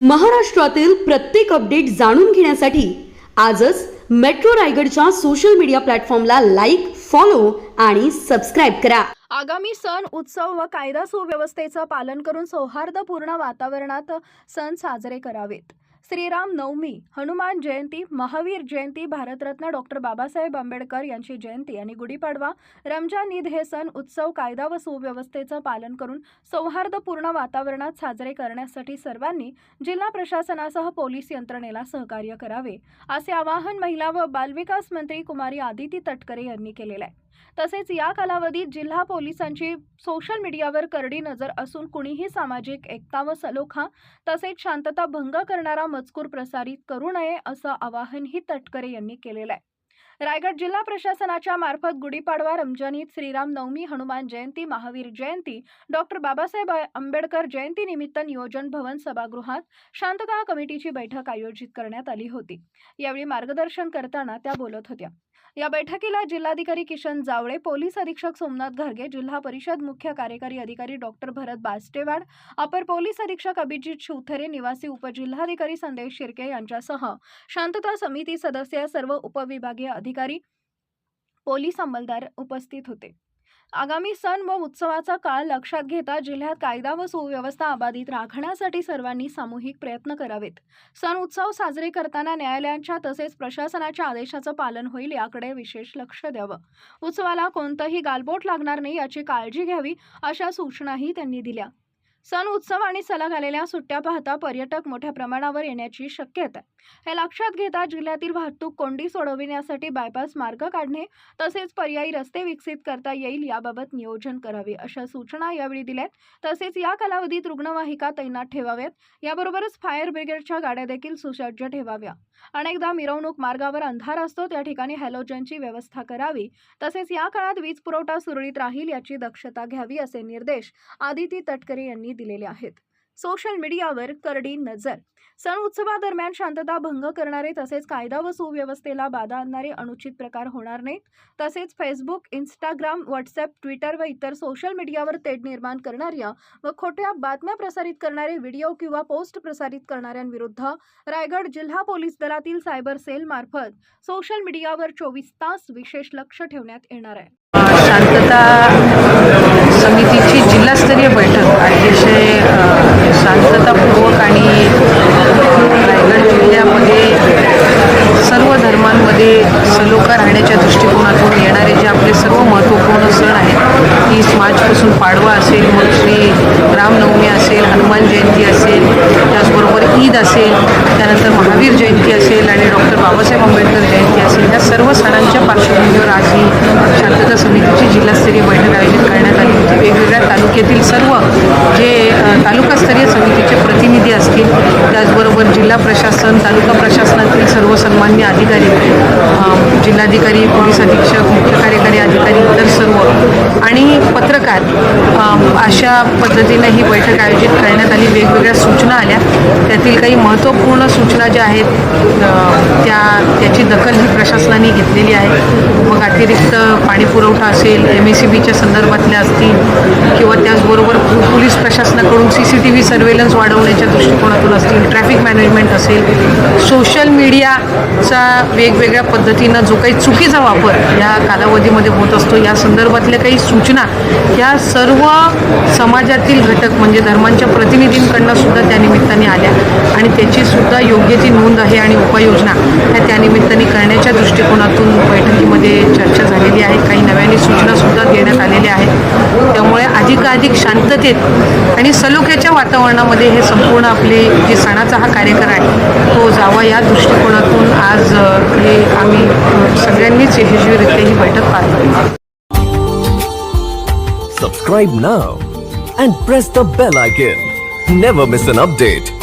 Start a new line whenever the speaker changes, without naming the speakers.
महाराष्ट्रातील प्रत्येक अपडेट जाणून घेण्यासाठी आजच मेट्रो रायगडच्या सोशल मीडिया प्लॅटफॉर्मला लाईक फॉलो आणि सबस्क्राईब करा.
आगामी सण उत्सव व कायदा सुव्यवस्थेचं पालन करून सौहार्दपूर्ण वातावरणात सण साजरे करावेत. श्रीराम नवमी हनुमान जयंती महावीर जयंती भारतरत्न डॉक्टर बाबासाहेब आंबेडकर यांची जयंती आणि गुढीपाडवा रमजान ईद हे सण उत्सव कायदा व सुव्यवस्थेचं पालन करून सौहार्दपूर्ण वातावरणात साजरे करण्यासाठी सर्वांनी जिल्हा प्रशासनासह पोलीस यंत्रणेला सहकार्य करावे असे आवाहन महिला व बालविकास मंत्री कुमारी आदिती तटकरे यांनी केलेलं आहे. तसेच या कालावधीत जिल्हा पोलिसांची सोशल मीडियावर करडी नजर असून कुणीही सामाजिक एकता व सलोखा तसेच शांतता भंग करणारा मजकूर प्रसारित करू नये असं आवाहनही तटकरे यांनी केलेलं आहे. रायगड जिल्हा प्रशासनाच्या मार्फत गुढीपाडवा रमजान ईद श्रीराम नवमी हनुमान जयंती महावीर जयंती डॉक्टर बाबासाहेब आंबेडकर जयंती निमित्त नियोजन भवन सभागृहात शांतता कमिटीची बैठक आयोजित करण्यात आली होती. यावेळी मार्गदर्शन करताना त्या बोलत होत्या. या बैठकीला जिल्हाधिकारी किशन जावळे पोलीस अधीक्षक सोमनाथ घरगे जिल्हा परिषद मुख्य कार्यकारी अधिकारी डॉक्टर भरत बास्टेवाड अपर पोलीस अधीक्षक अभिजित शिवथरे निवासी उपजिल्हाधिकारी संदेश शिर्के यांच्यासह शांतता समिती सदस्य सर्व उपविभागीय अधिकारी पोलीस अंमलदार उपस्थित होते. आगामी सण व उत्सवाचा काळ लक्षात घेता जिल्ह्यात कायदा व सुव्यवस्था अबाधित राखण्यासाठी सर्वांनी सामूहिक प्रयत्न करावेत. सण उत्सव साजरे करताना न्यायालयांच्या तसेच प्रशासनाच्या आदेशाचं पालन होईल याकडे विशेष लक्ष द्यावं. उत्सवाला कोणतंही गालबोट लागणार नाही याची काळजी घ्यावी अशा सूचनाही त्यांनी दिल्या. सण उत्सव आणि सलग आलेल्या सुट्ट्या पाहता पर्यटक मोठ्या प्रमाणावर येण्याची शक्यता आहे. हे लक्षात घेता जिल्ह्यातील वाहतूक कोंडी सोडविण्यासाठी बायपास मार्ग काढणे तसेच पर्यायी रस्ते विकसित करता येईल याबाबत नियोजन करावे अशा सूचना यावेळी दिल्यात. तसेच या कालावधीत रुग्णवाहिका तैनात ठेवाव्यात. याबरोबरच फायर ब्रिगेडच्या गाड्या देखील सुसज्ज ठेवाव्या. अनेकदा मिरवणूक मार्गावर अंधार असतो त्या ठिकाणी हॅलोजनची व्यवस्था करावी. तसेच या काळात वीज पुरवठा सुरळीत राहील याची दक्षता घ्यावी असे निर्देश आदिती तटकरे यांनी दिलेले आहेत. सोशल मीडियावर करडी नजर. सण उत्सवादरम्यान शांतता भंग करणारे तसेच कायदा व सुव्यवस्थेला बाधा आणणारे अनुचित प्रकार होणार नाहीत. तसेच फेसबुक इंस्टाग्राम व्हॉट्सअप ट्विटर व इतर सोशल मीडियावर तेढ निर्माण करणाऱ्या व खोट्या बातम्या प्रसारित करणारे व्हिडिओ किंवा पोस्ट प्रसारित करणाऱ्यांविरुद्ध रायगड जिल्हा पोलीस दलातील सायबर सेल मार्फत सोशल मीडियावर चोवीस तास विशेष लक्ष ठेवण्यात येणार आहे.
शांतता समितीची जिल्हास्तरीय बैठक सलोखा राहण्याच्या दृष्टिकोनातून येणारे जे आपले सर्व महत्त्वपूर्ण सण आहेत तीस मार्चपासून पाडवा असेल मग श्री रामनवमी असेल हनुमान जयंती असेल त्याचबरोबर ईद असेल त्यानंतर महावीर जयंती असेल आणि डॉक्टर बाबासाहेब आंबेडकर जयंती असेल ह्या सर्व सणांच्या पार्श्वभूमीवर आज ही शांतता समितीची जिल्हास्तरीय बैठक आयोजित करण्यात आली होती. वेगवेगळ्या तालुक्यातील सर्व जे तालुकास्तरीय समितीचे प्रतिनिधी त्याचबरोबर जिल्हा प्रशासन तालुका प्रशासनातील सर्व सन्मान्य अधिकारी जिल्हाधिकारी पोलीस अधीक्षक मुख्य कार्यकारी अधिकारी इतर सर्व आणि पत्रकार अशा पद्धतीने ही बैठक आयोजित करण्यात आली. वेगवेगळ्या सूचना आल्या. त्यातील काही महत्त्वपूर्ण सूचना ज्या आहेत त्या त्याची दखल ही प्रशासनाने घेतलेली आहे. मग अतिरिक्त पाणी पुरवठा असेल एम एस सी बीच्या संदर्भातल्या असतील किंवा त्याचबरोबर पोलीस प्रशासनाकडून C C T V surveillance वाढवण्याच्या दृष्टिकोनातून असतील ट्रॅफिक मॅनेजमेंट असेल सोशल मीडियाचा वेगवेगळ्या पद्धतीनं जो काही चुकीचा वापर या कालावधीमध्ये होत असतो या संदर्भातल्या काही सूचना या सर्व समाजातील घटक म्हणजे धर्मांच्या प्रतिनिधींकडनं सुद्धा त्या निमित्ताने आल्या. आणि त्याची सुद्धा योग्य ती नोंद आहे आणि उपाययोजना ह्या त्या निमित्ताने करण्याच्या दृष्टिकोनातून बैठकीमध्ये चर्चा झालेली आहे काही नव्याने सूचनासुद्धा देण्यात आलेल्या आहेत अधिक शांततेत आणि सलोख्याच्या वातावरणामध्ये हे संपूर्ण आपले जे सणाचा हा कार्यक्रम आहे तो जावा या दृष्टिकोनातून आज हे आम्ही सगळ्यांनीच यशस्वीरित्या ही बैठक पार पाडली.
Subscribe now and press the bell icon never miss an update